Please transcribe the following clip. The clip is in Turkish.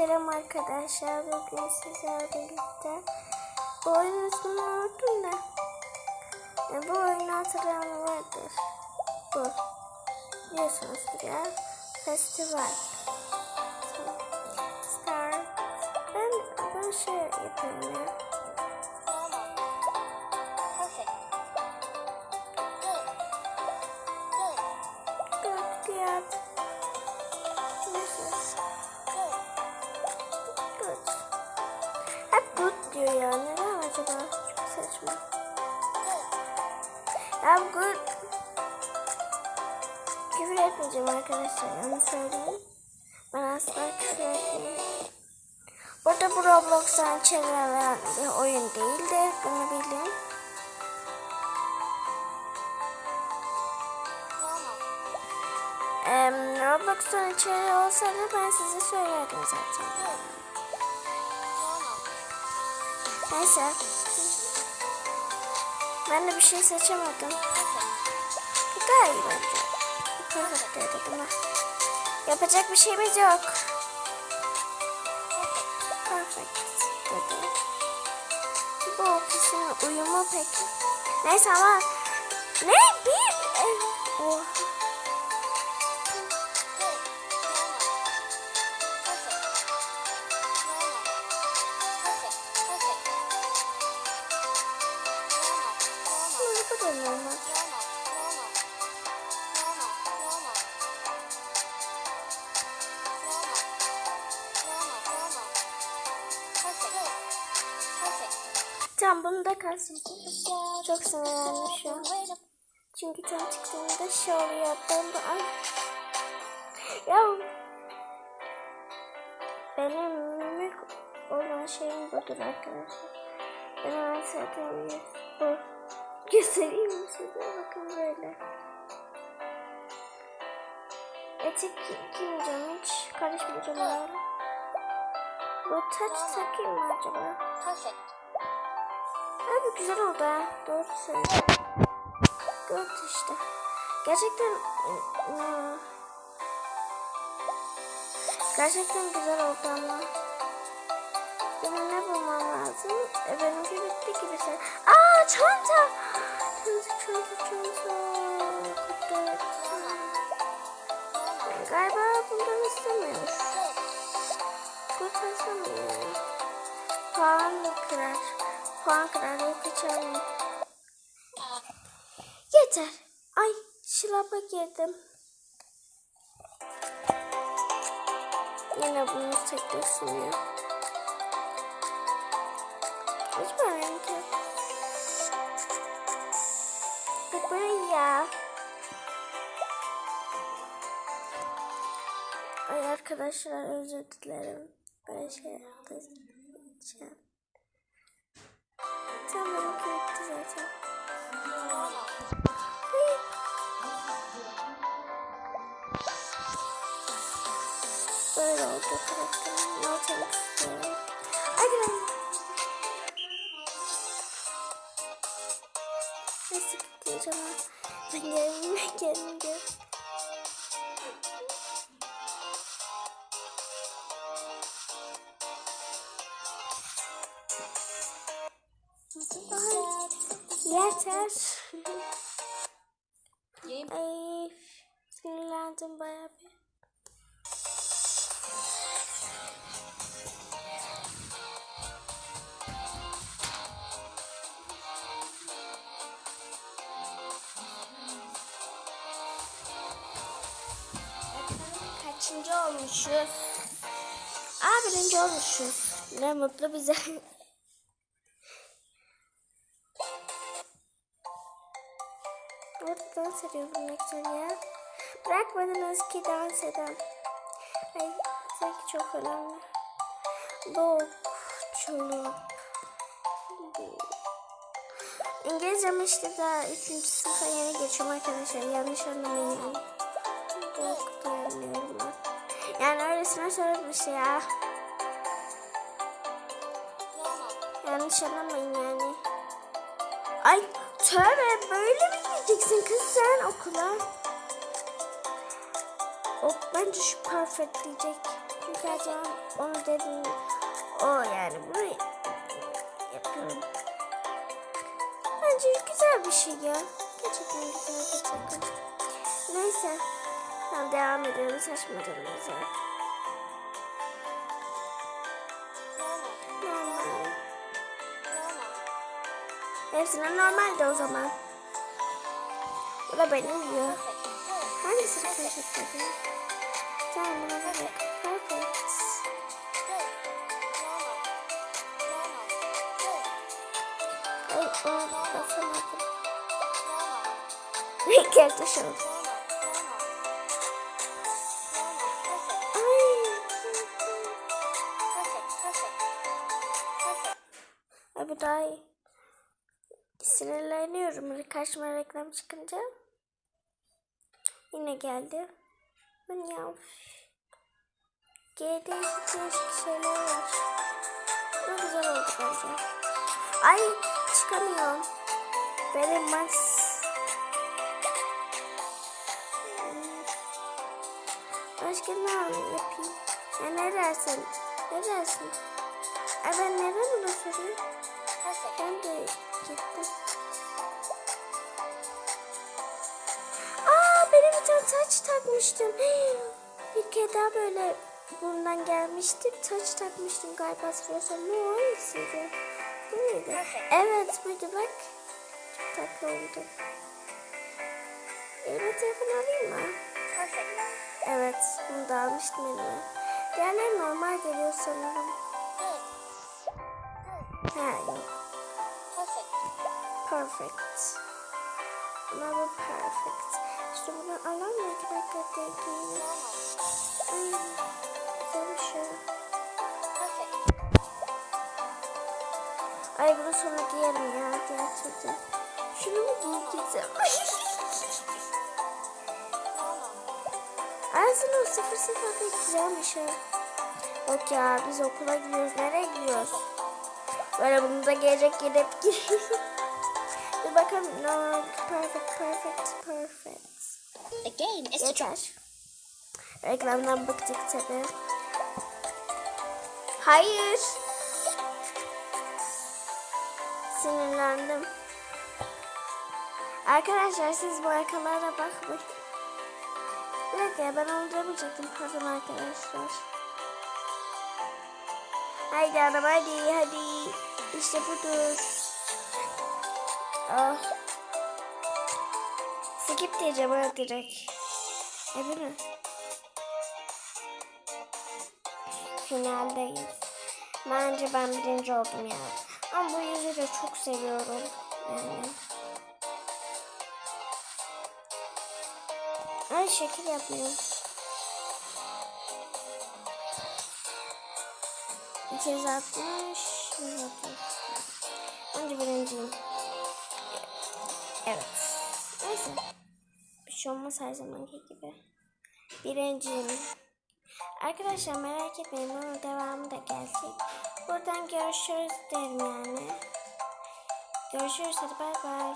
Selam arkadaşlar. Bugün sizlerle birlikte bu oyunun ismini unuttum da. E, bu oyunu hatırlayan vardır. Bu. Biliyorsunuzdur ya. Festival. Star. Ben, ben şey yapayım Hep good diyor ya. Neden acaba? Çok saçma. Ya good. Küfür etmeyeceğim arkadaşlar. Onu söyleyeyim. Ben asla küfür etmiyorum. Burada bu Roblox'tan çevrilen bir oyun değildir. Bunu bilin. Em, Roblox'tan içeri olsaydı ben size söylerdim zaten. Neyse. Ben de bir şey seçemedim. Bu daha iyi bence. Perfect dedim ha. Yapacak bir şeyimiz yok. Perfect dedi. Bu ofisin uyumu peki. Neyse ama ne bir oh. Normal. Tamam bunu da kalsın. Çok sinirlendim şu an. Çünkü tam çıktığında şey oluyor. Ben de ay. Ya benim mimik olan şeyim budur arkadaşlar. Benim en sevdiğim bu. Göstereyim size? Bakın böyle. Etek giymeyeceğim hiç. Karışmayacağım öyle. Bu taç takayım mı acaba? Abi güzel oldu ha. Doğru söylüyorsun. Dört işte. Gerçekten gerçekten güzel oldu ama. Benim ne bulmam lazım? E, benimki bitti gibi sen. Aa çanta. Çanta çanta çanta. Kutu. Galiba bundan istemiyor. Kurtarsam mı? Puan kırar? Puan kırar yok içerim. Yeter. Ay şılapa girdim. Yine bunu tekrar sunuyor. Hiç benimki. Bak böyle ya. Ay arkadaşlar özür dilerim. Böyle şey yaptım. Tam benimki bitti zaten. Böyle oldu karakterim. Not etmek Ha? Ben geldim, geldim, geldim. Yeter. Ay, sinirlendim bayağı bir. Olmuşuz? Aa birinci olmuşuz. Ne mutlu bize. Orada dans ediyorum ne güzel ya. Bırakmadınız ki dans eden. Ay sanki çok önemli. Dog, çoluk. İngilizcem işte daha 3. sınıfa yeni geçiyorum arkadaşlar. Yanlış anlamayın yani. Yani öylesine söylemiş ya. Yanlış anlamayın yani. Ay tövbe böyle mi gideceksin kız sen okula? O bence şu perfect diyecek. Çünkü zaman onu dedim. O yani bunu yapıyorum. Bence güzel bir şey ya. Gerçekten güzel bir takım. Neyse. Tamam devam edelim saçmalığımıza. Normal. Hepsine normaldi o zaman. Bu da beni yiyor. Hangisini karıştırdın? Tamam buna bak. Perfect. Ay o basamadım. Oldu. Ay. Karşıma reklam çıkınca. Yine geldi. Ben ya. Değişik şeyler var. Bu güzel oldu bence. Ay çıkamıyorum. Benim max. Hmm. Başka ne yapayım? Ya ne dersin? Ne dersin? Ay ben neden ona soruyorum? Ben de gittim. Tane taç takmıştım. Bir kere daha böyle bundan gelmiştim. Taç takmıştım galiba hatırlıyorsam. Ne o hangisiydi? Bu muydu? Evet buydu bak. Çok tatlı oldu. Elime telefon alayım mı? Evet bunu da almıştım elime. Diğerleri normal geliyor sanırım. Ha yok. Perfect. Ama bu perfect. İşte bunu dakika değil. Ay, güzel bir şey. Ay bunu sonra giyerim ya türlü. Şunu mu giysem? Aslında o sıfır sıfır pek güzelmiş ha. Yok ya biz okula gidiyoruz. Nereye gidiyoruz? Böyle bunu da gelecek gidip gireyim. Bir bakalım. No, perfect, perfect, perfect. İs to Yeter. Reklamdan bıktık tabi. Hayır. Sinirlendim. Arkadaşlar siz bu arkalara bakmayın. Bir dakika ben onu demeyecektim. Pardon arkadaşlar. Haydi hanım hadi hadi. İşte budur. Ah. Skip diyeceğim ha direkt. E bu ne? Finaldeyiz. Bence ben birinci oldum ya. Ama bu yüzü de çok seviyorum. Yani. Ay şekil yapmıyorum. 260 130. Bence birinciyim. Evet. Şey olmaz her zamanki gibi. Birinciyim. Arkadaşlar merak etmeyin bunun devamı da gelecek. Buradan görüşürüz derim yani. Görüşürüz hadi bay bay.